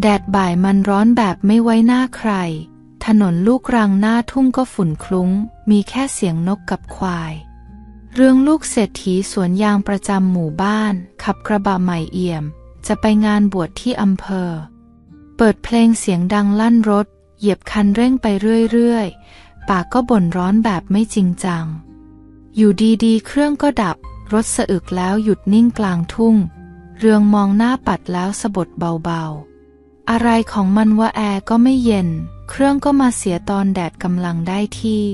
แดดบ่ายมันร้อนแบบไม่ไว้หน้าใคร ถนนลูกรังหน้าทุ่งก็ฝุ่นคลุ้ง มีแค่เสียงนกกับควาย เรื่องลูกเศรษฐีสวนยางประจำหมู่บ้าน ขับกระบะใหม่เอี่ยม จะไปงานบวชที่อำเภอ เปิดเพลงเสียงดังลั่นรถ เหยียบคันเร่งไปเรื่อยๆ ปากก็บ่นร้อนแบบไม่จริงจัง อยู่ดีๆ เครื่องก็ดับ รถสะอึกแล้วหยุดนิ่งกลางทุ่ง เรืองมองหน้าปัดแล้วสะบดเบาๆ อะไรของมันว่าแอร์ก็ไม่เย็น เครื่องก็มาเสียตอนแดดกำลังได้ที่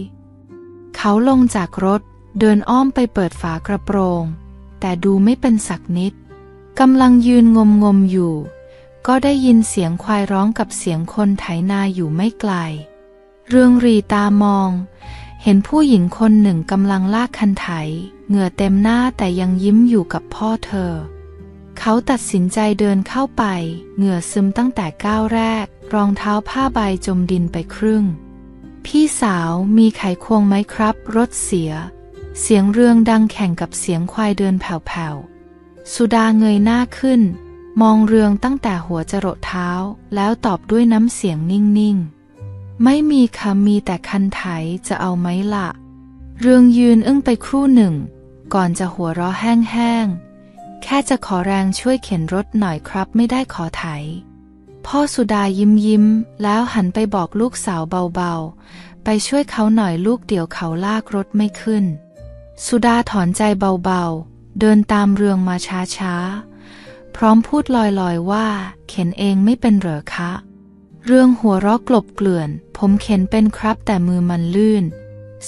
เขาลงจากรถ เดินอ้อมไปเปิดฝากระโปรง แต่ดูไม่เป็นสักนิดกำลังยืนงมงมๆอยู่ ก็ได้ยินเสียงควายร้องกับเสียงคนไถนาอยู่ไม่ไกล เรืองรีตามอง เห็นผู้หญิงคนหนึ่งกำลังลากคันไถ เหงื่อเต็มหน้าแต่ยังยิ้มอยู่กับพ่อเธอ เขาตัดสินใจเดินเข้าไป เหงื่อซึมตั้งแต่ก้าวแรก รองเท้าผ้าใบจมดินไปครึ่ง พี่สาวมีไขควงไหมครับ รถเสีย เสียงเรื่องดังแข่งกับเสียงควายเดินแผ่วๆ สุดาเงยหน้าขึ้น มองเรืองตั้งแต่หัวจรดเท้า แล้วตอบด้วยน้ำเสียงนิ่งๆ ไม่มีค่ะมีแต่คันไถจะเอาไหมล่ะ เรืองยืนอึ้งไปครู่หนึ่ง ก่อนจะหัวเราะแห้งๆ แค่จะขอแรงช่วยเข็นรถหน่อยครับไม่ได้ขอไถ พ่อสุดายิ้มยิ้ม แล้วหันไปบอกลูกสาวเบาๆ ไปช่วยเขาหน่อยลูกเดี๋ยวเขาลากรถไม่ขึ้น สุดาถอนใจเบาๆ เดินตามเรืองมาช้าๆ พร้อมพูดลอยๆว่า เข็นเองไม่เป็นเหรอคะ เรื่องหัวเราะกลบเกลื่อน ผมเข็นเป็นครับแต่มือมันลื่น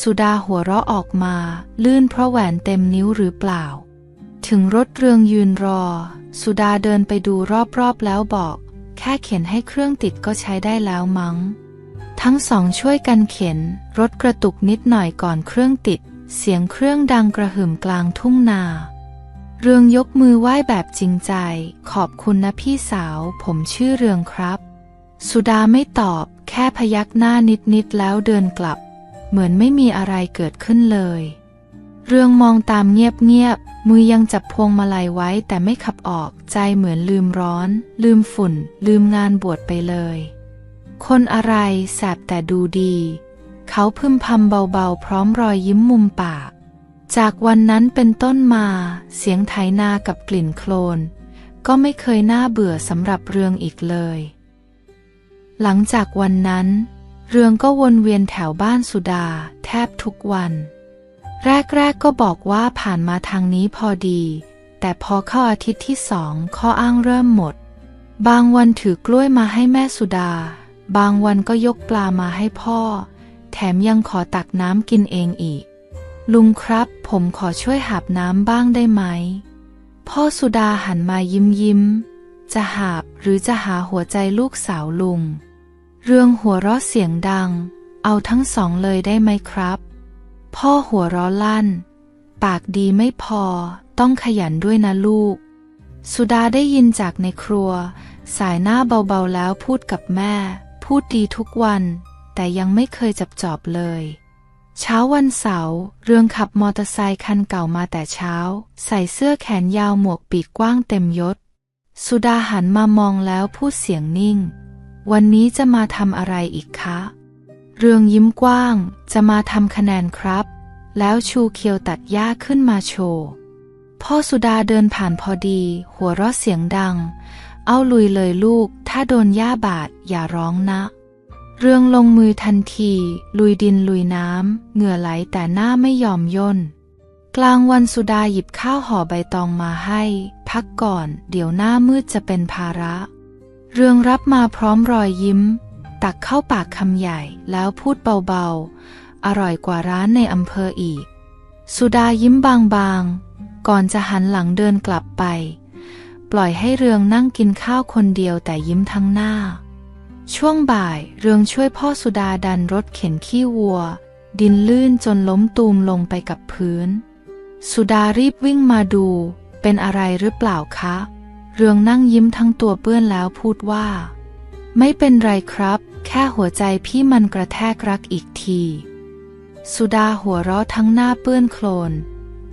สุดาหัวเราะออกมา ลื่นเพราะแหวนเต็มนิ้วหรือเปล่า ถึงรถเรืองยืนรอ สุดาเดินไปดูรอบๆแล้วบอก แค่เข็นให้เครื่องติดก็ใช้ได้แล้วมั้ง ทั้งสองช่วยกันเข็น รถกระตุกนิดหน่อยก่อนเครื่องติด เสียงเครื่องดังกระหึ่มกลางทุ่งนา เรืองยกมือไหว้แบบจริงใจ ขอบคุณนะพี่สาว ผมชื่อเรืองครับ สุดาไม่ตอบ แค่พยักหน้านิดๆแล้วเดินกลับ เหมือนไม่มีอะไรเกิดขึ้นเลย เรืองมองตามเงียบๆ มือยังจับพวงมาลัยไว้แต่ไม่ขับออก ใจเหมือนลืมร้อน ลืมฝุ่น ลืมงานบวชไปเลย คนอะไรแสบแต่ดูดี เขาพึมพำเบาๆ พร้อมรอยยิ้มมุมปาก จากวันนั้นเป็นต้นมา เสียงไถนากับกลิ่นโคลน ก็ไม่เคยน่าเบื่อสำหรับเรืองอีกเลย หลังจากวันนั้น เรืองก็วนเวียนแถวบ้านสุดา แทบทุกวัน แรกๆก็บอกว่าผ่านมาทางนี้พอดี แต่พอเข้าอาทิตย์ที่สองข้ออ้างเริ่มหมด บางวันถือกล้วยมาให้แม่สุดา บางวันก็ยกปลามาให้พ่อ แถมยังขอตักน้ำกินเองอีก ลุงครับ ผมขอช่วยหาบน้ำบ้างได้ไหม พ่อสุดาหันมายิ้มยิ้ม จะหาบหรือจะหาหัวใจลูกสาวลุง เรื่องหัวเราะเสียงดัง เอาทั้งสองเลยได้ไหมครับ พ่อหัวราะลั่น ปากดีไม่พอต้องขยันด้วยนะลูก สุดาได้ยินจากในครัว สายหน้าเบาๆแล้วพูดกับแม่ พูดดีทุกวัน แต่ยังไม่เคยจับจอบเลย เช้าวันเสาร์เรืองขับมอเตอร์ไซค์คันเก่ามาแต่เช้า ใส่เสื้อแขนยาวหมวกปีกกว้างเต็มยศ สุดาหันมามองแล้วพูดเสียงนิ่ง วันนี้จะมาทำอะไรอีกคะ เรืองยิ้มกว้างจะมาทำคะแนนครับ แล้วชูเคียวตัดหญ้าขึ้นมาโชว์พ่อสุดาเดินผ่านพอดี หัวเราะเสียงดัง เอาลุยเลยลูก ถ้าโดนหญ้าบาดอย่าร้องนะ เรืองลงมือทันที ลุยดินลุยน้ำเหงื่อไหลแต่หน้าไม่ยอมย่น กลางวันสุดาหยิบข้าวห่อใบตองมาให้ พักก่อน เดี๋ยวหน้ามืดจะเป็นภาระ เรืองรับมาพร้อมรอยยิ้ม ตักเข้าปากคำใหญ่แล้วพูดเบาๆ อร่อยกว่าร้านในอำเภออีก สุดายิ้มบางๆ ก่อนจะหันหลังเดินกลับไป ปล่อยให้เรืองนั่งกินข้าวคนเดียวแต่ยิ้มทั้งหน้า ช่วงบ่ายเรืองช่วยพ่อสุดาดันรถเข็นขี้วัว ดินลื่นจนล้มตูมลงไปกับพื้น สุดารีบวิ่งมาดู เป็นอะไรหรือเปล่าคะ เรืองนั่งยิ้มทั้งตัวเปื้อนแล้วพูดว่าไม่เป็นไรครับ แค่หัวใจพี่มันกระแทกรักอีกที สุดาหัวเราะทั้งหน้าเปื้อนโคลน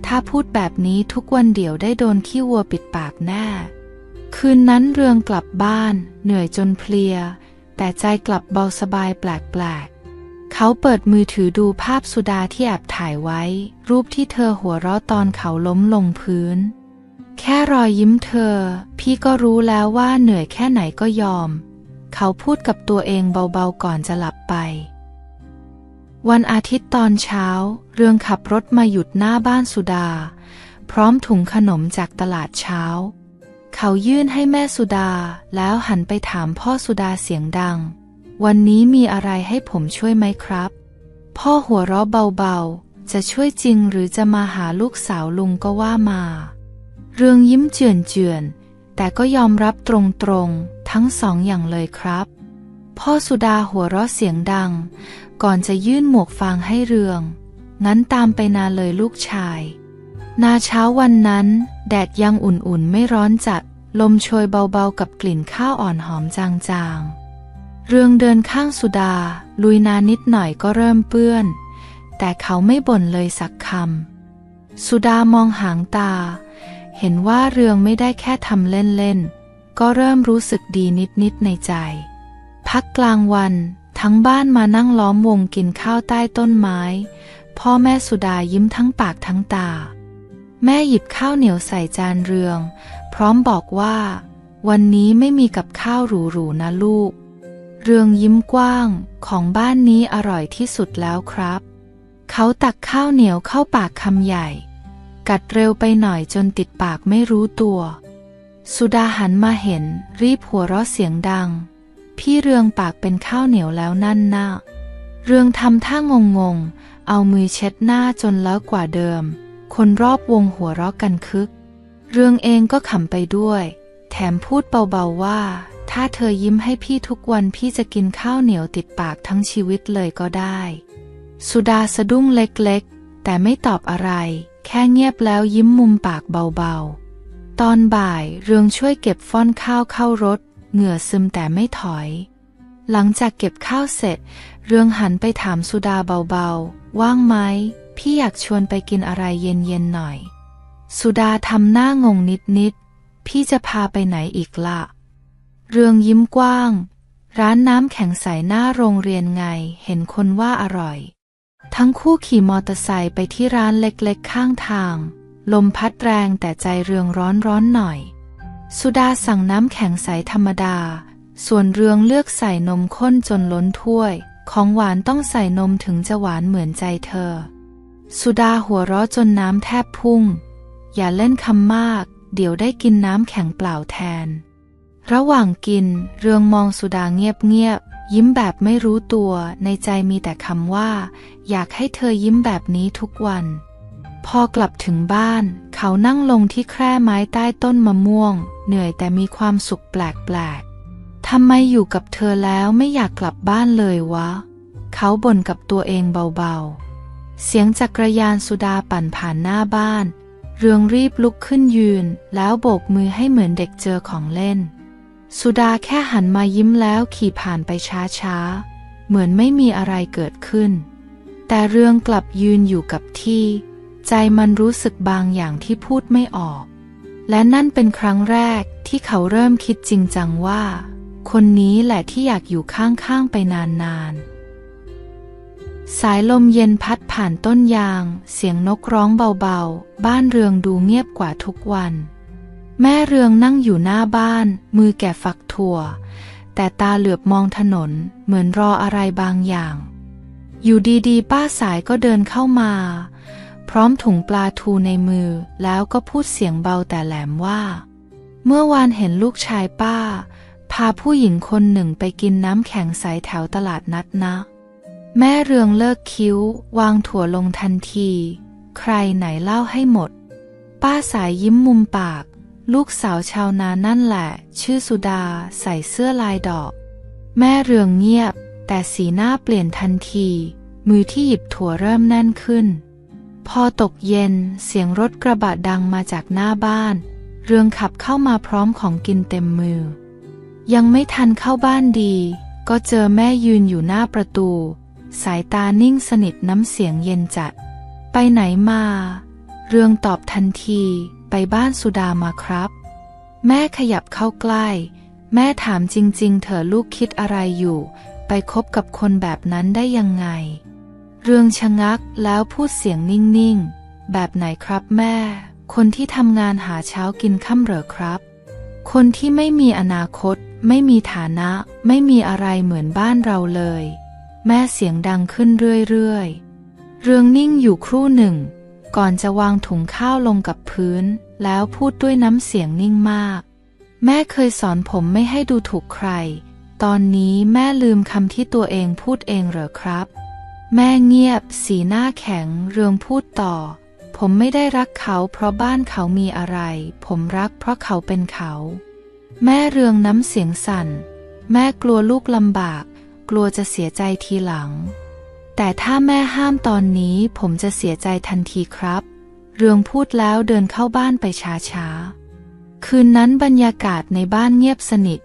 ถ้าพูดแบบนี้ทุกวันเดี๋ยวได้โดนขี้วัวปิดปากแน่ คืนนั้นเรืองกลับบ้าน เหนื่อยจนเพลีย แต่ใจกลับเบาสบายแปลกๆ เขาเปิดมือถือดูภาพสุดาที่แอบถ่ายไว้ รูปที่เธอหัวเราะตอนเขาล้มลงพื้น แค่รอยยิ้มเธอ พี่ก็รู้แล้วว่าเหนื่อยแค่ไหนก็ยอม เขาพูดกับตัวเองเบาๆก่อนจะหลับไป วันอาทิตย์ตอนเช้า เรืองขับรถมาหยุดหน้าบ้านสุดา พร้อมถุงขนมจากตลาดเช้า เขายื่นให้แม่สุดา แล้วหันไปถามพ่อสุดาเสียงดัง วันนี้มีอะไรให้ผมช่วยไหมครับ พ่อหัวเราะเบาๆ จะช่วยจริงหรือจะมาหาลูกสาวลุงก็ว่ามา เรืองยิ้มเจือนๆแต่ก็ยอมรับตรงๆ ทั้งสองอย่างเลยครับ พ่อสุดาหัวเราะเสียงดัง ก่อนจะยื่นหมวกฟางให้เรือง งั้นตามไปนาเลยลูกชาย นาเช้าวันนั้น แดดยังอุ่นๆไม่ร้อนจัด ลมโชยเบาๆกับกลิ่นข้าวอ่อนหอมจางๆ เรืองเดินข้างสุดา ลุยนานิดหน่อยก็เริ่มเปื้อน แต่เขาไม่บ่นเลยสักคำ สุดามองหางตา เห็นว่าเรืองไม่ได้แค่ทำเล่นๆ ก็เริ่มรู้สึกดีนิดๆในใจ พักกลางวันทั้งบ้านมานั่งล้อมวงกินข้าวใต้ต้นไม้ พ่อแม่สุดายิ้มทั้งปากทั้งตา แม่หยิบข้าวเหนียวใส่จานเรือง พร้อมบอกว่า วันนี้ไม่มีกับข้าวหรูๆนะลูก เรืองยิ้มกว้างของบ้านนี้อร่อยที่สุดแล้วครับ เขาตักข้าวเหนียวเข้าปากคำใหญ่ กัดเร็วไปหน่อยจนติดปากไม่รู้ตัว สุดาหันมาเห็น รีบหัวเราะเสียงดัง พี่เรืองปากเป็นข้าวเหนียวแล้วนั่นนะเรืองทำท่างงงๆ เอามือเช็ดหน้าจนแล้วกว่าเดิม คนรอบวงหัวเราะกันคึก เรืองเองก็ขำไปด้วย แถมพูดเบาๆว่า ถ้าเธอยิ้มให้พี่ทุกวันพี่จะกินข้าวเหนียวติดปากทั้งชีวิตเลยก็ได้ สุดาสะดุ้งเล็กๆ แต่ไม่ตอบอะไร แค่เงียบแล้วยิ้มมุมปากเบาๆ ตอนบ่ายเรืองช่วยเก็บฟ้อนข้าวเข้ารถ เหงื่อซึมแต่ไม่ถอย หลังจากเก็บข้าวเสร็จ เรืองหันไปถามสุดาเบาๆ ว่างไหม พี่อยากชวนไปกินอะไรเย็นๆหน่อย สุดาทำหน้างงนิดๆ พี่จะพาไปไหนอีกละ่ะ เรืองยิ้มกว้าง ร้านน้ำแข็งใสหน้าโรงเรียนไง เห็นคนว่าอร่อย ทั้งคู่ขี่มอเตอร์ไซค์ไปที่ร้านเล็กๆข้างทาง ลมพัดแรงแต่ใจเรืองร้อนร้อนหน่อย สุดาสั่งน้ำแข็งใสธรรมดา ส่วนเรืองเลือกใส่นมข้นจนล้นถ้วย ของหวานต้องใส่นมถึงจะหวานเหมือนใจเธอ สุดาหัวเราะจนน้ำแทบพุ่ง อย่าเล่นคำมาก เดี๋ยวได้กินน้ำแข็งเปล่าแทน ระหว่างกิน เรืองมองสุดาเงียบๆยิ้มแบบไม่รู้ตัว ในใจมีแต่คำว่า อยากให้เธอยิ้มแบบนี้ทุกวัน พอกลับถึงบ้าน เขานั่งลงที่แคร่ไม้ใต้ต้นมะม่วง เหนื่อยแต่มีความสุขแปลกๆทำไมอยู่กับเธอแล้วไม่อยากกลับบ้านเลยวะ เขาบ่นกับตัวเองเบาๆ เสียงจักรยานสุดาปั่นผ่านหน้าบ้าน เรืองรีบลุกขึ้นยืน แล้วโบกมือให้เหมือนเด็กเจอของเล่น สุดาแค่หันมายิ้มแล้วขี่ผ่านไปช้าๆ เหมือนไม่มีอะไรเกิดขึ้น แต่เรืองกลับยืนอยู่กับที่ ใจมันรู้สึกบางอย่างที่พูดไม่ออก และนั่นเป็นครั้งแรกที่เขาเริ่มคิดจริงจังว่า คนนี้แหละที่อยากอยู่ข้างๆไปนานๆ สายลมเย็นพัดผ่านต้นยาง เสียงนกร้องเบาๆ บ้านเรืองดูเงียบกว่าทุกวัน แม่เรืองนั่งอยู่หน้าบ้าน มือแกะฝักถั่ว แต่ตาเหลือบมองถนนเหมือนรออะไรบางอย่าง อยู่ดีๆ ป้าสายก็เดินเข้ามา พร้อมถุงปลาทูในมือ แล้วก็พูดเสียงเบาแต่แหลมว่า เมื่อวานเห็นลูกชายป้า พาผู้หญิงคนหนึ่งไปกินน้ำแข็งใสแถวตลาดนัดนะ แม่เรืองเลิกคิ้ว วางถั่วลงทันที ใครไหนเล่าให้หมด ป้าสายยิ้มมุมปาก ลูกสาวชาวนานั่นแหละ ชื่อสุดาใส่เสื้อลายดอก แม่เรืองเงียบ แต่สีหน้าเปลี่ยนทันที มือที่หยิบถั่วเริ่มแน่นขึ้น พอตกเย็นเสียงรถกระบะดังมาจากหน้าบ้าน เรืองขับเข้ามาพร้อมของกินเต็มมือ ยังไม่ทันเข้าบ้านดี ก็เจอแม่ยืนอยู่หน้าประตู สายตานิ่งสนิทน้ำเสียงเย็นจัด ไปไหนมา เรืองตอบทันทีไปบ้านสุดามาครับ แม่ขยับเข้าใกล้ แม่ถามจริง ๆ เธอลูกคิดอะไรอยู่ ไปคบกับคนแบบนั้นได้ยังไง เรืองชะงักแล้วพูดเสียงนิ่งๆ แบบไหนครับแม่ คนที่ทำงานหาเช้ากินค่ำเหรอครับ คนที่ไม่มีอนาคต ไม่มีฐานะ ไม่มีอะไรเหมือนบ้านเราเลย แม่เสียงดังขึ้นเรื่อยๆ เรืองนิ่งอยู่ครู่หนึ่ง ก่อนจะวางถุงข้าวลงกับพื้น แล้วพูดด้วยน้ำเสียงนิ่งมาก แม่เคยสอนผมไม่ให้ดูถูกใคร ตอนนี้แม่ลืมคำที่ตัวเองพูดเองเหรอครับ แม่เงียบ สีหน้าแข็ง เรืองพูดต่อ ผมไม่ได้รักเขาเพราะบ้านเขามีอะไร ผมรักเพราะเขาเป็นเขา แม่เรืองน้ำเสียงสั่น แม่กลัวลูกลำบาก กลัวจะเสียใจทีหลัง แต่ถ้าแม่ห้ามตอนนี้ผมจะเสียใจทันทีครับ เรืองพูดแล้วเดินเข้าบ้านไปช้าๆ คืนนั้นบรรยากาศในบ้านเงียบสนิท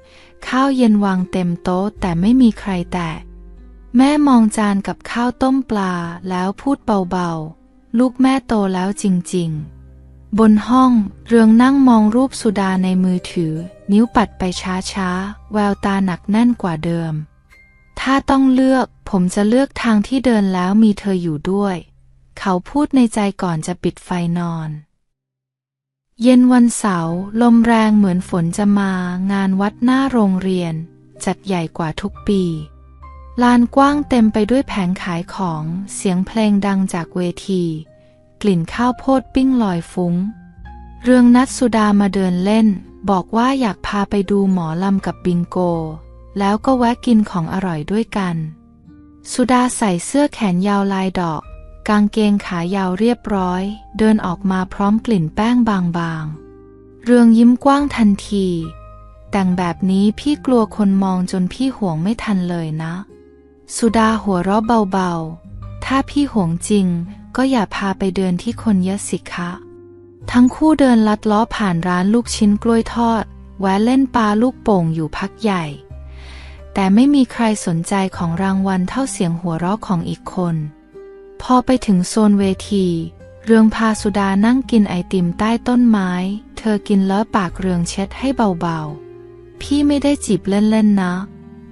ข้าวเย็นวางเต็มโต๊ะแต่ไม่มีใครแตะ แม่มองจานกับข้าวต้มปลาแล้วพูดเบาๆ ลูกแม่โตแล้วจริงๆ บนห้องเรืองนั่งมองรูปสุดาในมือถือ นิ้วปัดไปช้าๆ แววตาหนักแน่นกว่าเดิม ถ้าต้องเลือกผมจะเลือกทางที่เดินแล้วมีเธออยู่ด้วย เขาพูดในใจก่อนจะปิดไฟนอน เย็นวันเสาร์ลมแรงเหมือนฝนจะมางานวัดหน้าโรงเรียน จัดใหญ่กว่าทุกปี ลานกว้างเต็มไปด้วยแผงขายของ เสียงเพลงดังจากเวที กลิ่นข้าวโพดปิ้งลอยฟุง้ง เรืองนัดสุดามาเดินเล่น บอกว่าอยากพาไปดูหมอลำกับบิงโก แล้วก็แวะกินของอร่อยด้วยกัน สุดาใส่เสื้อแขนยาวลายดอก กางเกงขายาวเรียบร้อย เดินออกมาพร้อมกลิ่นแป้งบางๆ เรืองยิ้มกว้างทันที แต่งแบบนี้พี่กลัวคนมองจนพี่ห่วงไม่ทันเลยนะ สุดาหัวเราะเบาๆ ถ้าพี่หวงจริง ก็อย่าพาไปเดินที่คนเยอะสิคะ ทั้งคู่เดินลัดล้อผ่านร้านลูกชิ้นกล้วยทอด แวะเล่นปลาลูกโป่งอยู่พักใหญ่ แต่ไม่มีใครสนใจของรางวัลเท่าเสียงหัวเราะของอีกคน พอไปถึงโซนเวที เรืองพาสุดานั่งกินไอติมใต้ต้นไม้ เธอกินแล้วปากเรืองเช็ดให้เบาๆ พี่ไม่ได้จีบเล่นๆนะ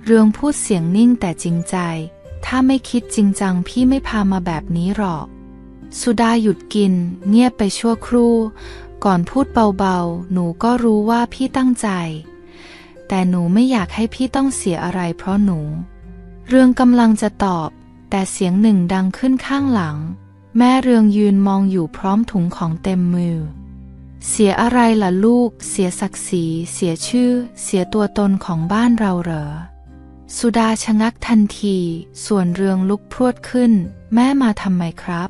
เรืองพูดเสียงนิ่งแต่จริงใจ ถ้าไม่คิดจริงจังพี่ไม่พามาแบบนี้หรอก สุดาหยุดกิน เงียบไปชั่วครู่ ก่อนพูดเบาๆ หนูก็รู้ว่าพี่ตั้งใจ แต่หนูไม่อยากให้พี่ต้องเสียอะไรเพราะหนู เรืองกำลังจะตอบ แต่เสียงหนึ่งดังขึ้นข้างหลัง แม่เรืองยืนมองอยู่พร้อมถุงของเต็มมือเสียอะไรล่ะลูก เสียศักดิ์ศรี เสียชื่อ เสียตัวตนของบ้านเราเหรอ สุดาชะงักทันที ส่วนเรืองลุกพรวดขึ้น แม่มาทำไมครับ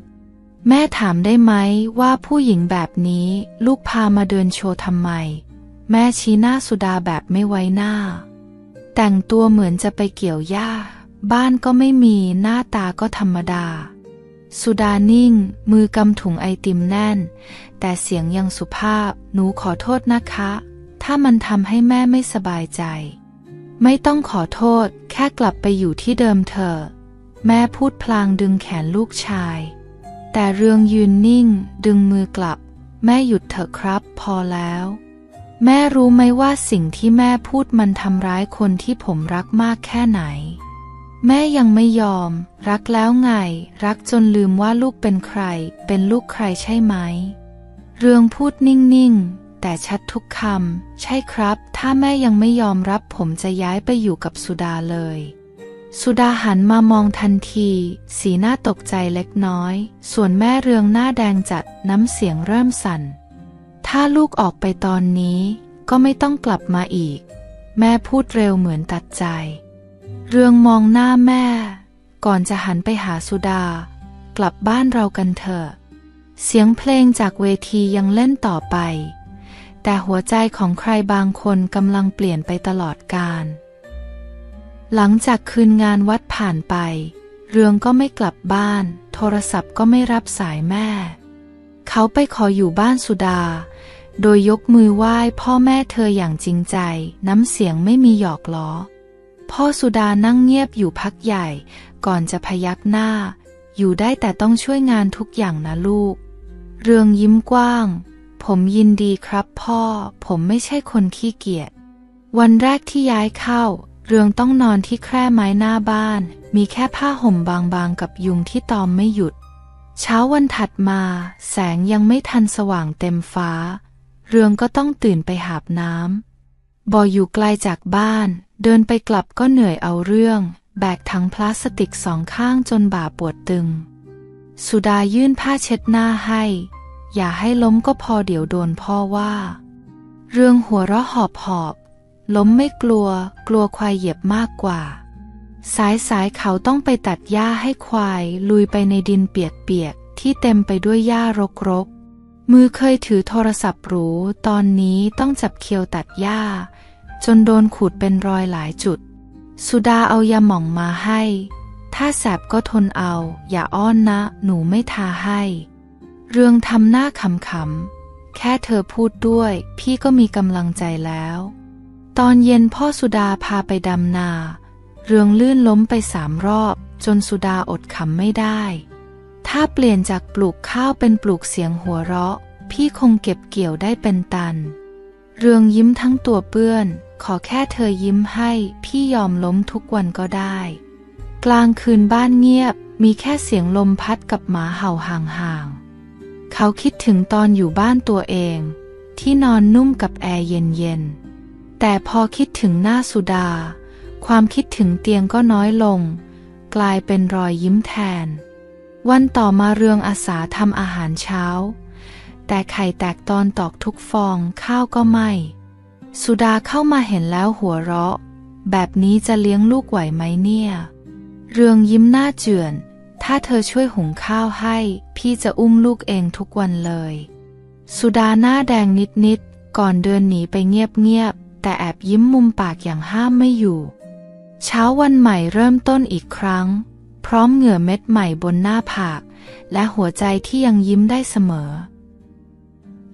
แม่ถามได้ไหมว่าผู้หญิงแบบนี้ลูกพามาเดินโชว์ทำไม แม่ชี้หน้าสุดาแบบไม่ไว้หน้า แต่งตัวเหมือนจะไปเกี่ยวหญ้า บ้านก็ไม่มีหน้าตาก็ธรรมดา สุดานิ่ง มือกำถุงไอติมแน่น แต่เสียงยังสุภาพ หนูขอโทษนะคะ ถ้ามันทำให้แม่ไม่สบายใจ ไม่ต้องขอโทษ แค่กลับไปอยู่ที่เดิมเถอะแม่พูดพลางดึงแขนลูกชาย แต่เรืองยืนนิ่ง ดึงมือกลับ แม่หยุดเถอะครับ พอแล้ว แม่รู้ไหมว่าสิ่งที่แม่พูดมันทำร้ายคนที่ผมรักมากแค่ไหน แม่ยังไม่ยอม รักแล้วไง รักจนลืมว่าลูกเป็นใคร เป็นลูกใครใช่ไหม เรืองพูดนิ่งๆ แต่ชัดทุกคำ ใช่ครับ ถ้าแม่ยังไม่ยอมรับผมจะย้ายไปอยู่กับสุดาเลย สุดาหันมามองทันที สีหน้าตกใจเล็กน้อย ส่วนแม่เรืองหน้าแดงจัดน้ำเสียงเริ่มสั่น ถ้าลูกออกไปตอนนี้ ก็ไม่ต้องกลับมาอีก แม่พูดเร็วเหมือนตัดใจ เรืองมองหน้าแม่ ก่อนจะหันไปหาสุดา กลับบ้านเรากันเถอะเสียงเพลงจากเวทียังเล่นต่อไป แต่หัวใจของใครบางคนกำลังเปลี่ยนไปตลอดกาลหลังจากคืนงานวัดผ่านไป เรืองก็ไม่กลับบ้าน โทรศัพท์ก็ไม่รับสายแม่ เขาไปขออยู่บ้านสุดา โดยยกมือไหว้พ่อแม่เธออย่างจริงใจ น้ำเสียงไม่มีหยอกล้อ พ่อสุดานั่งเงียบอยู่พักใหญ่ ก่อนจะพยักหน้า อยู่ได้แต่ต้องช่วยงานทุกอย่างนะลูก เรืองยิ้มกว้าง ผมยินดีครับพ่อ ผมไม่ใช่คนขี้เกียจ วันแรกที่ย้ายเข้า เรืองต้องนอนที่แคร่ไม้หน้าบ้าน มีแค่ผ้าห่มบางๆกับยุงที่ตอมไม่หยุด เช้าวันถัดมา แสงยังไม่ทันสว่างเต็มฟ้า เรืองก็ต้องตื่นไปหาบน้ำบ่ออยู่ไกลจากบ้าน เดินไปกลับก็เหนื่อยเอาเรื่อง แบกถังพลาสติกสองข้างจนบ่าปวดตึง สุดายื่นผ้าเช็ดหน้าให้ อย่าให้ล้มก็พอเดี๋ยวโดนพ่อว่า เรื่องหัวเราะหอบหอบ ล้มไม่กลัว กลัวควายเหยียบมากกว่า สายสายเขาต้องไปตัดหญ้าให้ควาย ลุยไปในดินเปียกๆ ที่เต็มไปด้วยหญ้ารกๆ มือเคยถือโทรศัพท์หรู ตอนนี้ต้องจับเคียวตัดหญ้า จนโดนขูดเป็นรอยหลายจุด สุดาเอายาหม่องมาให้ ถ้าแสบก็ทนเอา อย่าอ้อนนะ หนูไม่ทาให้ เรื่องทำหน้าขำๆ แค่เธอพูดด้วย พี่ก็มีกำลังใจแล้ว ตอนเย็นพ่อสุดาพาไปดำนา เรืองลื่นล้มไปสามรอบ จนสุดาอดขำไม่ได้ ถ้าเปลี่ยนจากปลูกข้าวเป็นปลูกเสียงหัวเราะ พี่คงเก็บเกี่ยวได้เป็นตัน เรืองยิ้มทั้งตัวเปื้อน ขอแค่เธอยิ้มให้พี่ยอมล้มทุกวันก็ได้ กลางคืนบ้านเงียบมีแค่เสียงลมพัดกับหมาเห่าห่างๆ เขาคิดถึงตอนอยู่บ้านตัวเอง ที่นอนนุ่มกับแอร์เย็นๆ แต่พอคิดถึงหน้าสุดา ความคิดถึงเตียงก็น้อยลง กลายเป็นรอยยิ้มแทน วันต่อมาเรืองอาสาทำอาหารเช้า แต่ไข่แตกตอนตอกทุกฟองข้าวก็ไหม่ สุดาเข้ามาเห็นแล้วหัวเราะ แบบนี้จะเลี้ยงลูกไหวไหมเนี่ย เรืองยิ้มหน้าเจือน ถ้าเธอช่วยหุงข้าวให้ พี่จะอุ้มลูกเองทุกวันเลย สุดาหน้าแดงนิดๆ ก่อนเดินหนีไปเงียบๆ แต่แอบยิ้มมุมปากอย่างห้ามไม่อยู่ เช้าวันใหม่เริ่มต้นอีกครั้ง พร้อมเหงื่อเม็ดใหม่บนหน้าผาก และหัวใจที่ยังยิ้มได้เสมอ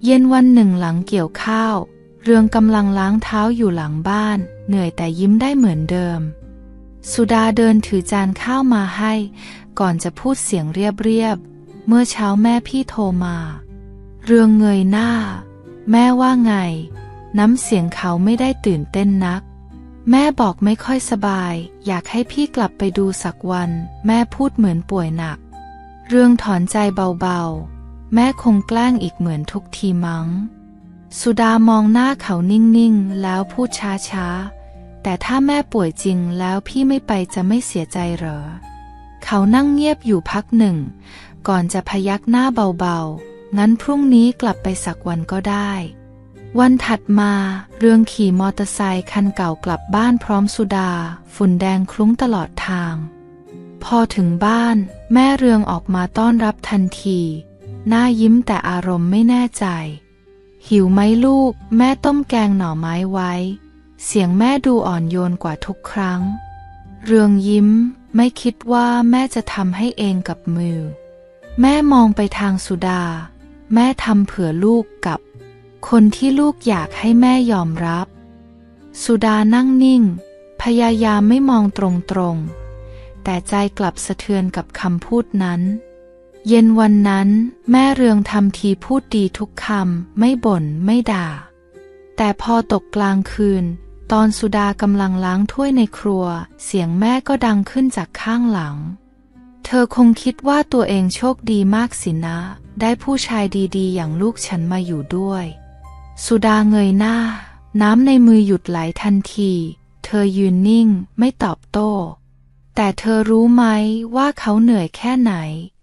เย็นวันหนึ่งหลังเกี่ยวข้าว เรืองกำลังล้างเท้าอยู่หลังบ้าน เหนื่อยแต่ยิ้มได้เหมือนเดิม สุดาเดินถือจานข้าวมาให้ ก่อนจะพูดเสียงเรียบๆ เมื่อเช้าแม่พี่โทรมา เรืองเงยหน้า แม่ว่าไง น้ำเสียงเขาไม่ได้ตื่นเต้นนัก แม่บอกไม่ค่อยสบาย อยากให้พี่กลับไปดูสักวัน แม่พูดเหมือนป่วยหนัก เรื่องถอนใจเบาๆ แม่คงแกล้งอีกเหมือนทุกทีมั้ง สุดามองหน้าเขานิ่งๆ แล้วพูดช้าๆ แต่ถ้าแม่ป่วยจริงแล้วพี่ไม่ไปจะไม่เสียใจเหรอ เขานั่งเงียบอยู่พักหนึ่ง ก่อนจะพยักหน้าเบาๆ งั้นพรุ่งนี้กลับไปสักวันก็ได้ วันถัดมา เรืองขี่มอเตอร์ไซค์คันเก่ากลับบ้านพร้อมสุดา ฝุ่นแดงคลุ้งตลอดทาง พอถึงบ้าน แม่เรืองออกมาต้อนรับทันที หน้ายิ้มแต่อารมณ์ไม่แน่ใจ หิวไหมลูก แม่ต้มแกงหน่อไม้ไว้ เสียงแม่ดูอ่อนโยนกว่าทุกครั้ง เรืองยิ้ม ไม่คิดว่าแม่จะทำให้เองกับมือ แม่มองไปทางสุดา แม่ทำเผื่อลูกกับ คนที่ลูกอยากให้แม่ยอมรับ สุดานั่งนิ่ง พยายามไม่มองตรงๆ แต่ใจกลับสะเทือนกับคำพูดนั้น เย็นวันนั้นแม่เรืองทำทีพูดดีทุกคำไม่บ่นไม่ด่า แต่พอตกกลางคืน ตอนสุดากำลังล้างถ้วยในครัว เสียงแม่ก็ดังขึ้นจากข้างหลัง เธอคงคิดว่าตัวเองโชคดีมากสินะ ได้ผู้ชายดีๆ อย่างลูกฉันมาอยู่ด้วย สุดาเงยหน้า น้ำในมือหยุดไหลทันที เธอยืนนิ่ง ไม่ตอบโต้ แต่เธอรู้ไหมว่าเขาเหนื่อยแค่ไหน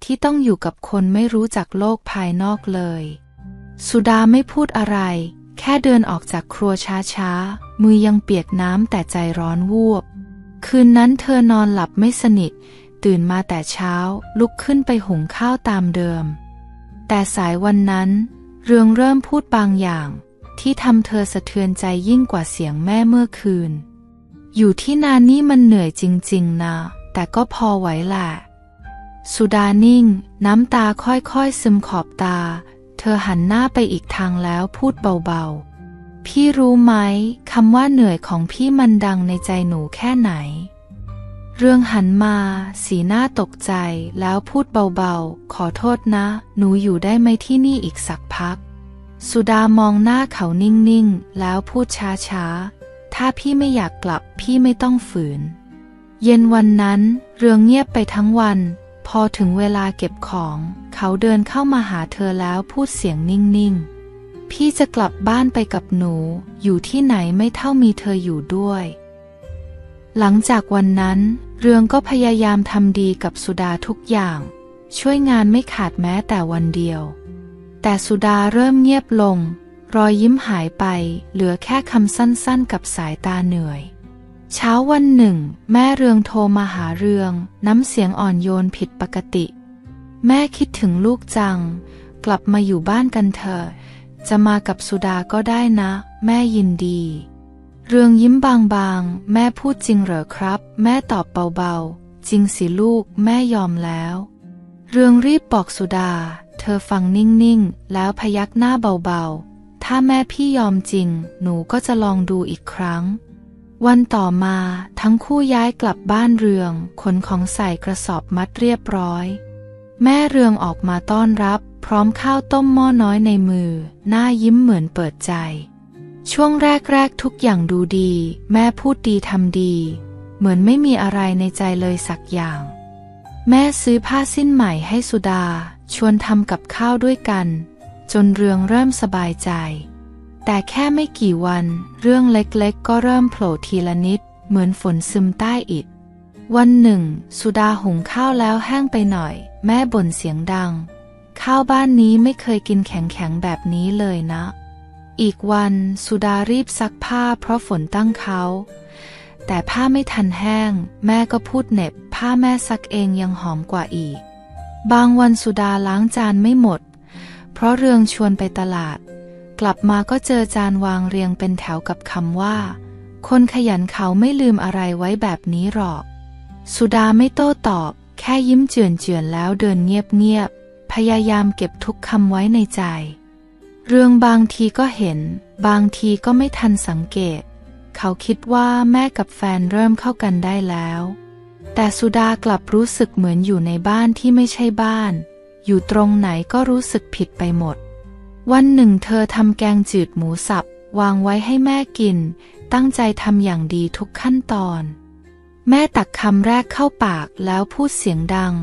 ที่ต้องอยู่กับคนไม่รู้จักโลกภายนอกเลย สุดาไม่พูดอะไร แค่เดินออกจากครัวช้าๆ มือยังเปียกน้ำแต่ใจร้อนวูบ คืนนั้นเธอนอนหลับไม่สนิท ตื่นมาแต่เช้าลุกขึ้นไปหุงข้าวตามเดิม แต่สายวันนั้น เรืองเริ่มพูดบางอย่าง ที่ทำเธอสะเทือนใจยิ่งกว่าเสียงแม่เมื่อคืน อยู่ที่นานนี่มันเหนื่อยจริงๆนะ แต่ก็พอไหวแหละสุดานิ่ง น้ำตาค่อยๆซึมขอบตา เธอหันหน้าไปอีกทางแล้วพูดเบาๆ พี่รู้ไหมคำว่าเหนื่อยของพี่มันดังในใจหนูแค่ไหน เรื่องหันมา สีหน้าตกใจแล้วพูดเบาๆ ขอโทษนะ หนูอยู่ได้ไหมที่นี่อีกสักพัก สุดามองหน้าเขานิ่งๆ แล้วพูดช้าๆ ถ้าพี่ไม่อยากกลับพี่ไม่ต้องฝืน เย็นวันนั้น เรืองเงียบไปทั้งวัน พอถึงเวลาเก็บของ เขาเดินเข้ามาหาเธอแล้วพูดเสียงนิ่งๆ พี่จะกลับบ้านไปกับหนู อยู่ที่ไหนไม่เท่ามีเธออยู่ด้วย หลังจากวันนั้น เรืองก็พยายามทำดีกับสุดาทุกอย่าง ช่วยงานไม่ขาดแม้แต่วันเดียว แต่สุดาเริ่มเงียบลง รอยยิ้มหายไป เหลือแค่คำสั้นๆ กับสายตาเหนื่อย เช้าวันหนึ่ง แม่เรืองโทรมาหาเรือง น้ำเสียงอ่อนโยนผิดปกติ แม่คิดถึงลูกจัง กลับมาอยู่บ้านกันเถอะ จะมากับสุดาก็ได้นะ แม่ยินดี เรืองยิ้มบางๆ แม่พูดจริงเหรอครับ แม่ตอบเบาๆ จริงสิลูกแม่ยอมแล้ว เรืองรีบบอกสุดา เธอฟังนิ่งๆ แล้วพยักหน้าเบาๆ ถ้าแม่พี่ยอมจริง หนูก็จะลองดูอีกครั้ง วันต่อมาทั้งคู่ย้ายกลับบ้านเรืองขนของใส่กระสอบมัดเรียบร้อย แม่เรืองออกมาต้อนรับ พร้อมข้าวต้มหม้อน้อยในมือ หน้ายิ้มเหมือนเปิดใจ ช่วงแรกๆทุกอย่างดูดี แม่พูดดีทำดี เหมือนไม่มีอะไรในใจเลยสักอย่าง แม่ซื้อผ้าสิ้นใหม่ให้สุดา ชวนทำกับข้าวด้วยกัน จนเรืองเริ่มสบายใจ แต่แค่ไม่กี่วัน เรื่องเล็กๆ ก็เริ่มโผล่ทีละนิด เหมือนฝนซึมใต้อิฐวันหนึ่ง สุดาหุงข้าวแล้วแห้งไปหน่อย แม่บ่นเสียงดัง ข้าวบ้านนี้ไม่เคยกินแข็งๆแบบนี้เลยนะ อีกวันสุดารีบซักผ้าเพราะฝนตั้งเขา แต่ผ้าไม่ทันแห้ง แม่ก็พูดเน็บ ผ้าแม่ซักเองยังหอมกว่าอีก บางวันสุดาล้างจานไม่หมด เพราะเรืองชวนไปตลาด กลับมาก็เจอจานวางเรียงเป็นแถวกับคำว่า คนขยันเขาไม่ลืมอะไรไว้แบบนี้หรอก สุดาไม่โต้ตอบ แค่ยิ้มเจือนๆแล้วเดินเงียบๆ พยายามเก็บทุกคำไว้ในใจ เรื่องบางทีก็เห็น บางทีก็ไม่ทันสังเกต เขาคิดว่าแม่กับแฟนเริ่มเข้ากันได้แล้ว แต่สุดากลับรู้สึกเหมือนอยู่ในบ้านที่ไม่ใช่บ้าน อยู่ตรงไหนก็รู้สึกผิดไปหมด วันหนึ่งเธอทำแกงจืดหมูสับวางไว้ให้แม่กิน ตั้งใจทำอย่างดีทุกขั้นตอน แม่ตักคำแรกเข้าปากแล้วพูดเสียงดัง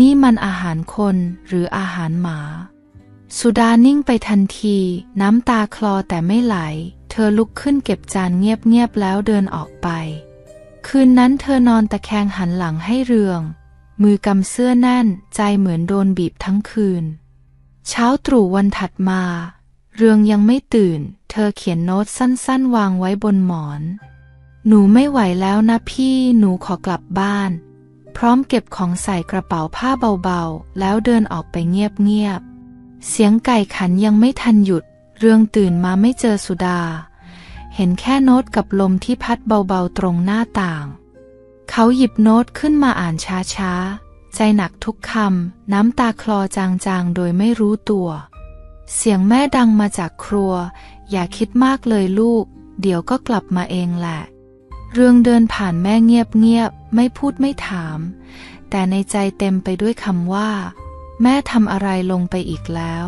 นี่มันอาหารคนหรืออาหารหมา สุดานิ่งไปทันที น้ำตาคลอแต่ไม่ไหล เธอลุกขึ้นเก็บจานเงียบๆแล้วเดินออกไป คืนนั้นเธอนอนตะแคงหันหลังให้เรือง มือกำเสื้อแน่น ใจเหมือนโดนบีบทั้งคืน เช้าตรู่วันถัดมา เรืองยังไม่ตื่น เธอเขียนโน้ตสั้นๆ วางไว้บนหมอน หนูไม่ไหวแล้วนะพี่หนูขอกลับบ้าน พร้อมเก็บของใส่กระเป๋าผ้าเบาๆ แล้วเดินออกไปเงียบๆ เสียงไก่ขันยังไม่ทันหยุด เรืองตื่นมาไม่เจอสุดา เห็นแค่โน้ตกับลมที่พัดเบาๆตรงหน้าต่าง เขาหยิบโน้ตขึ้นมาอ่านช้าๆ ใจหนักทุกคำน้ำตาคลอจางๆ โดยไม่รู้ตัว เสียงแม่ดังมาจากครัว อย่าคิดมากเลยลูก เดี๋ยวก็กลับมาเองแหละ เรืองเดินผ่านแม่เงียบๆไม่พูดไม่ถาม แต่ในใจเต็มไปด้วยคำว่า แม่ทำอะไรลงไปอีกแล้ว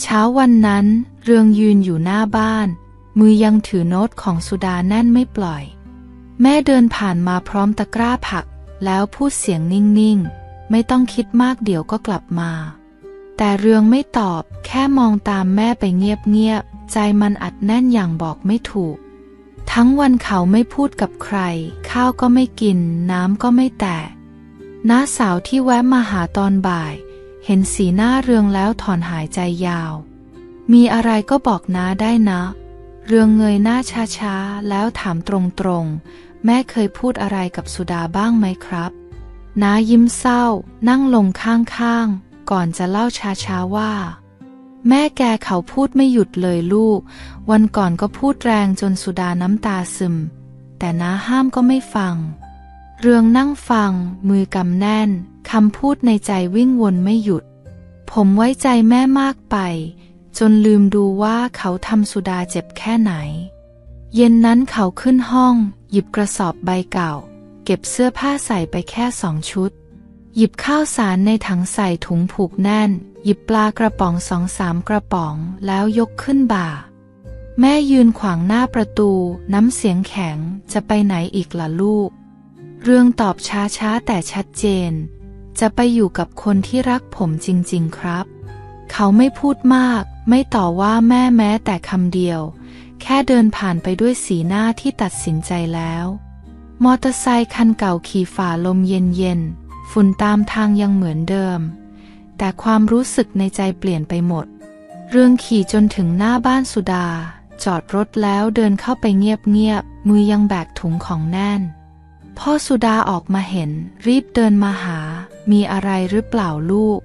เช้าวันนั้น เรืองยืนอยู่หน้าบ้าน มือยังถือโน้ตของสุดาแน่นไม่ปล่อย แม่เดินผ่านมาพร้อมตะกร้าผัก แล้วพูดเสียงนิ่งๆ ไม่ต้องคิดมากเดี๋ยวก็กลับมา แต่เรืองไม่ตอบแค่มองตามแม่ไปเงียบๆใจมันอัดแน่นอย่างบอกไม่ถูก ทั้งวันเขาไม่พูดกับใคร ข้าวก็ไม่กิน น้ำก็ไม่แตะน้าสาวที่แวะมาหาตอนบ่าย เห็นสีหน้าเรืองแล้วถอนหายใจยาว มีอะไรก็บอกน้าได้นะ เรืองเงยหน้าช้าๆ แล้วถามตรงๆ แม่เคยพูดอะไรกับสุดาบ้างไหมครับ น้ายิ้มเศร้า นั่งลงข้างๆ ก่อนจะเล่าช้าๆว่า แม่แกเขาพูดไม่หยุดเลยลูก วันก่อนก็พูดแรงจนสุดาน้ำตาซึม แต่น้าห้ามก็ไม่ฟัง เรืองนั่งฟัง มือกำแน่นคำพูดในใจวิ่งวนไม่หยุด ผมไว้ใจแม่มากไป จนลืมดูว่าเขาทำสุดาเจ็บแค่ไหน เย็นนั้นเขาขึ้นห้อง หยิบกระสอบใบเก่า เก็บเสื้อผ้าใส่ไปแค่สองชุด หยิบข้าวสารในถังใส่ถุงผูกแน่น หยิบปลากระป๋องสองสามกระป๋องแล้วยกขึ้นบ่า แม่ยืนขวางหน้าประตู น้ำเสียงแข็งจะไปไหนอีกล่ะลูก เรื่องตอบช้าๆแต่ชัดเจน จะไปอยู่กับคนที่รักผมจริงๆครับ เขาไม่พูดมาก ไม่ต่อว่าแม่แม้แต่คำเดียว แค่เดินผ่านไปด้วยสีหน้าที่ตัดสินใจแล้ว มอเตอร์ไซคันเก่าขี่ฝ่าลมเย็นๆ ฝุ่นตามทางยังเหมือนเดิม แต่ความรู้สึกในใจเปลี่ยนไปหมด เรื่องขี่จนถึงหน้าบ้านสุดา จอดรถแล้วเดินเข้าไปเงียบๆ มือยังแบกถุงของแน่น พ่อสุดาออกมาเห็น รีบเดินมาหา มีอะไรหรือเปล่าลูก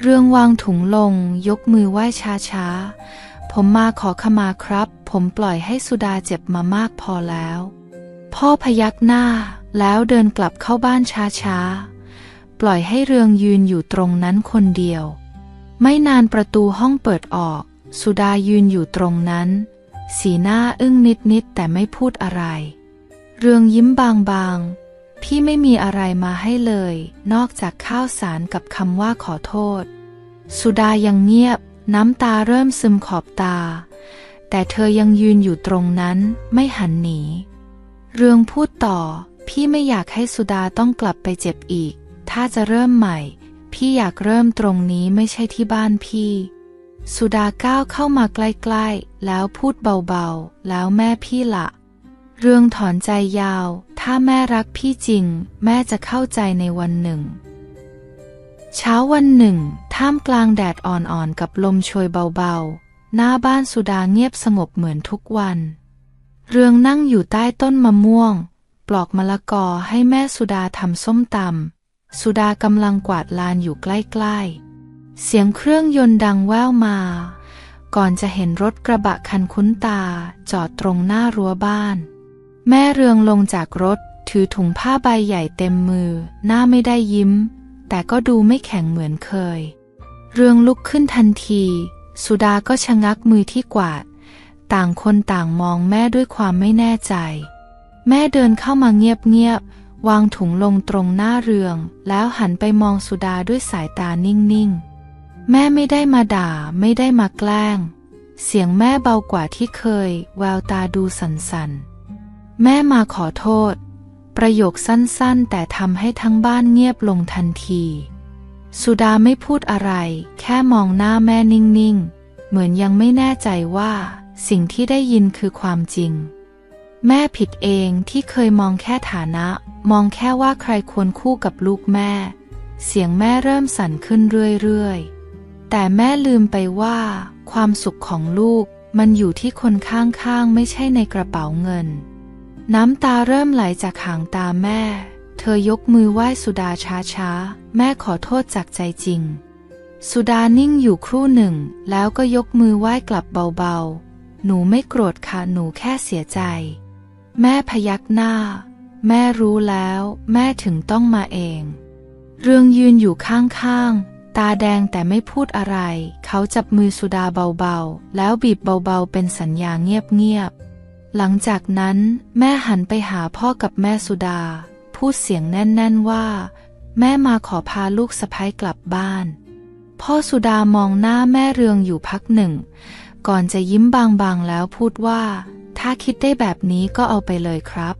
เรื่องวางถุงลง ยกมือไหว้ช้าๆ ผมมาขอขมาครับ ผมปล่อยให้สุดาเจ็บมามากพอแล้ว พ่อพยักหน้าแล้วเดินกลับเข้าบ้านช้าๆ ปล่อยให้เรืองยืนอยู่ตรงนั้นคนเดียว ไม่นานประตูห้องเปิดออก สุดายืนอยู่ตรงนั้น สีหน้าอึ้งนิดๆแต่ไม่พูดอะไร เรืองยิ้มบางๆ พี่ไม่มีอะไรมาให้เลย นอกจากข้าวสารกับคำว่าขอโทษ สุดายังเงียบ น้ำตาเริ่มซึมขอบตา แต่เธอยังยืนอยู่ตรงนั้นไม่หันหนี เรืองพูดต่อ พี่ไม่อยากให้สุดาต้องกลับไปเจ็บอีก ถ้าจะเริ่มใหม่ พี่อยากเริ่มตรงนี้ไม่ใช่ที่บ้านพี่ สุดาก้าวเข้ามาใกล้ๆ แล้วพูดเบาๆ แล้วแม่พี่ละ เรื่องถอนใจยาว ถ้าแม่รักพี่จริง แม่จะเข้าใจในวันหนึ่ง เช้าวันหนึ่ง ท่ามกลางแดดอ่อนๆ กับลมโชยเบาๆ หน้าบ้านสุดาเงียบสงบเหมือนทุกวัน เรืองนั่งอยู่ใต้ต้นมะม่วง ปลอกมะละกอให้แม่สุดาทำส้มตำ สุดากำลังกวาดลานอยู่ใกล้ๆ เสียงเครื่องยนต์ดังแว่วมา ก่อนจะเห็นรถกระบะคันคุ้นตาจอดตรงหน้ารั้วบ้าน แม่เรืองลงจากรถถือถุงผ้าใบใหญ่เต็มมือ หน้าไม่ได้ยิ้ม แต่ก็ดูไม่แข็งเหมือนเคย เรืองลุกขึ้นทันที สุดาก็ชะงักมือที่กวาด ต่างคนต่างมองแม่ด้วยความไม่แน่ใจ แม่เดินเข้ามาเงียบๆ วางถุงลงตรงหน้าเรือง แล้วหันไปมองสุดาด้วยสายตานิ่งๆ แม่ไม่ได้มาด่าไม่ได้มาแกล้ง เสียงแม่เบากว่าที่เคย แววตาดูสันๆ แม่มาขอโทษ ประโยคสั้นๆ แต่ทำให้ทั้งบ้านเงียบลงทันที สุดาไม่พูดอะไร แค่มองหน้าแม่นิ่งๆ เหมือนยังไม่แน่ใจว่า สิ่งที่ได้ยินคือความจริง แม่ผิดเองที่เคยมองแค่ฐานะ มองแค่ว่าใครควรคู่กับลูกแม่ เสียงแม่เริ่มสั่นขึ้นเรื่อยๆ แต่แม่ลืมไปว่า ความสุขของลูกมันอยู่ที่คนข้างๆ ไม่ใช่ในกระเป๋าเงิน น้ำตาเริ่มไหลจากหางตาแม่ เธอยกมือไหว้สุดาช้าๆ แม่ขอโทษจากใจจริง สุดานิ่งอยู่ครู่หนึ่ง แล้วก็ยกมือไหว้กลับเบาๆ หนูไม่โกรธค่ะหนูแค่เสียใจ แม่พยักหน้า แม่รู้แล้ว แม่ถึงต้องมาเอง เรืองยืนอยู่ข้างๆ ตาแดงแต่ไม่พูดอะไร เขาจับมือสุดาเบาๆ แล้วบีบเบาๆ เป็นสัญญาเงียบๆ หลังจากนั้นแม่หันไปหาพ่อกับแม่สุดา พูดเสียงแน่นๆว่า แม่มาขอพาลูกสะพ้ยกลับบ้าน พ่อสุดามองหน้าแม่เรืองอยู่พักหนึ่ง ก่อนจะยิ้มบางๆ แล้วพูดว่า ถ้าคิดได้แบบนี้ก็เอาไปเลยครับ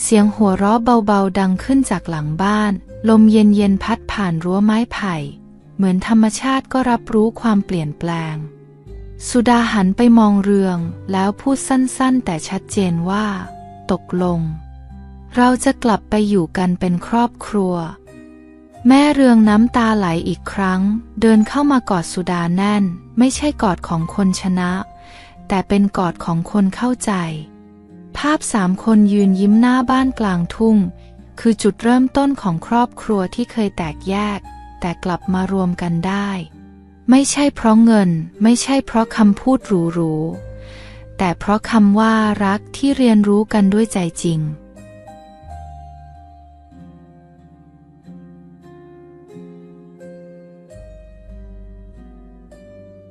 เสียงหัวเราะเบาๆดังขึ้นจากหลังบ้าน ลมเย็นๆพัดผ่านรั้วไม้ไผ่ เหมือนธรรมชาติก็รับรู้ความเปลี่ยนแปลง สุดาหันไปมองเรือง แล้วพูดสั้นๆ แต่ชัดเจนว่า ตกลง เราจะกลับไปอยู่กันเป็นครอบครัว แม่เรืองน้ำตาไหลอีกครั้ง เดินเข้ามากอดสุดาแน่น ไม่ใช่กอดของคนชนะ แต่เป็นกอดของคนเข้าใจ ภาพสามคนยืนยิ้มหน้าบ้านกลางทุ่ง คือจุดเริ่มต้นของครอบครัวที่เคยแตกแยก แต่กลับมารวมกันได้ ไม่ใช่เพราะเงิน ไม่ใช่เพราะคำพูดหรูๆแต่เพราะคำว่ารักที่เรียนรู้กันด้วยใจจริง